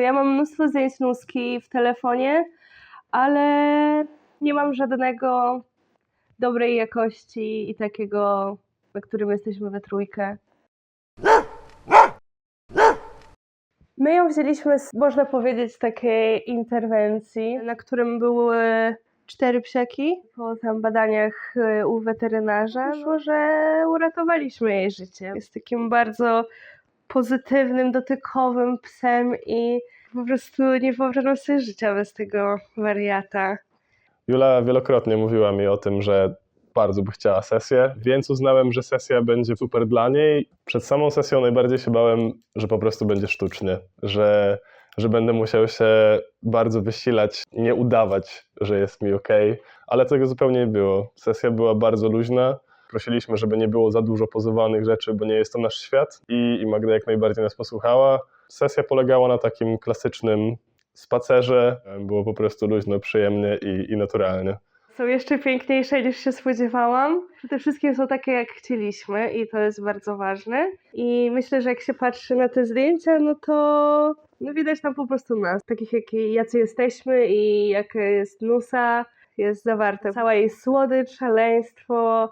Ja mam mnóstwo zdjęć Nuski w telefonie, ale nie mam żadnego dobrej jakości i takiego, na którym jesteśmy we trójkę. My ją wzięliśmy, z, można powiedzieć, takiej interwencji, na którym były cztery psiaki. Po tam badaniach y, u weterynarza, że uratowaliśmy jej życie. Jest takim bardzo pozytywnym, dotykowym psem i po prostu nie wyobrażam sobie życia bez tego wariata. Jula wielokrotnie mówiła mi o tym, że bardzo by chciała sesję, więc uznałem, że sesja będzie super dla niej. Przed samą sesją najbardziej się bałem, że po prostu będzie sztucznie, że, że będę musiał się bardzo wysilać, nie udawać, że jest mi ok, ale tego zupełnie nie było. Sesja była bardzo luźna. Prosiliśmy, żeby nie było za dużo pozowanych rzeczy, bo nie jest to nasz świat i, i Magda jak najbardziej nas posłuchała. Sesja polegała na takim klasycznym spacerze. Było po prostu luźno, przyjemnie i, i naturalnie. Są jeszcze piękniejsze niż się spodziewałam. Przede wszystkim są takie, jak chcieliśmy i to jest bardzo ważne. I myślę, że jak się patrzy na te zdjęcia, no to no widać tam po prostu nas, takich jaki, jacy jesteśmy i jaka jest nusa, jest zawarte cała jej słodycz, szaleństwo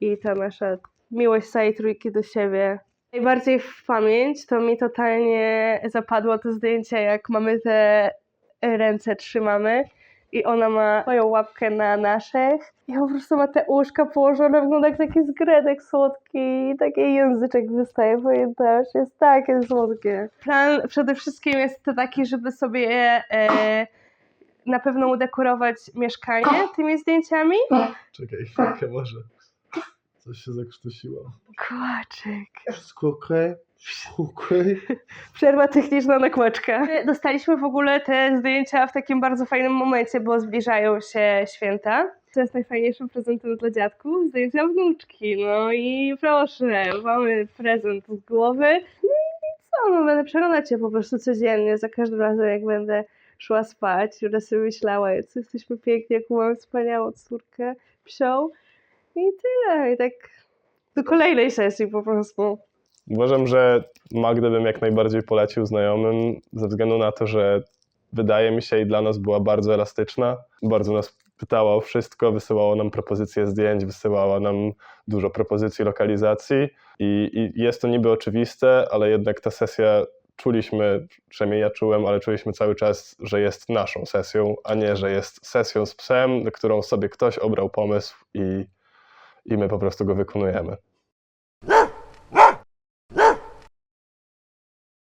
i ta nasza miłość całej trójki do siebie. Najbardziej w pamięć to mi totalnie zapadło to zdjęcie, jak mamy te ręce trzymamy i ona ma moją łapkę na naszych i po prostu ma te uszka położone, wygląda jak taki zgredek słodki i taki języczek wystaje, pamiętasz? Jest takie słodkie. Plan przede wszystkim jest to taki, żeby sobie e, na pewno udekorować mieszkanie tymi zdjęciami. Czekaj chwilkę może. Coś się zakrztusiło. Kłaczek. Wszystko okej? Przerwa techniczna na kłaczka. Dostaliśmy w ogóle te zdjęcia w takim bardzo fajnym momencie, bo zbliżają się święta. Co jest najfajniejszym prezentem dla dziadków? Zdjęcia wnuczki. No i proszę, mamy prezent z głowy. No i co, no będę przeglądać je po prostu codziennie, za każdym razem jak będę szła spać. Już sobie myślała, co jesteśmy piękni, jaką mamy wspaniałą córkę, psią. I tyle. I tak do kolejnej sesji po prostu. Uważam, że Magdę bym jak najbardziej polecił znajomym, ze względu na to, że wydaje mi się i dla nas była bardzo elastyczna. Bardzo nas pytała o wszystko, wysyłała nam propozycje zdjęć, wysyłała nam dużo propozycji lokalizacji. I, I jest to niby oczywiste, ale jednak ta sesja czuliśmy, przynajmniej ja czułem, ale czuliśmy cały czas, że jest naszą sesją, a nie, że jest sesją z psem, którą sobie ktoś obrał pomysł i, i my po prostu go wykonujemy.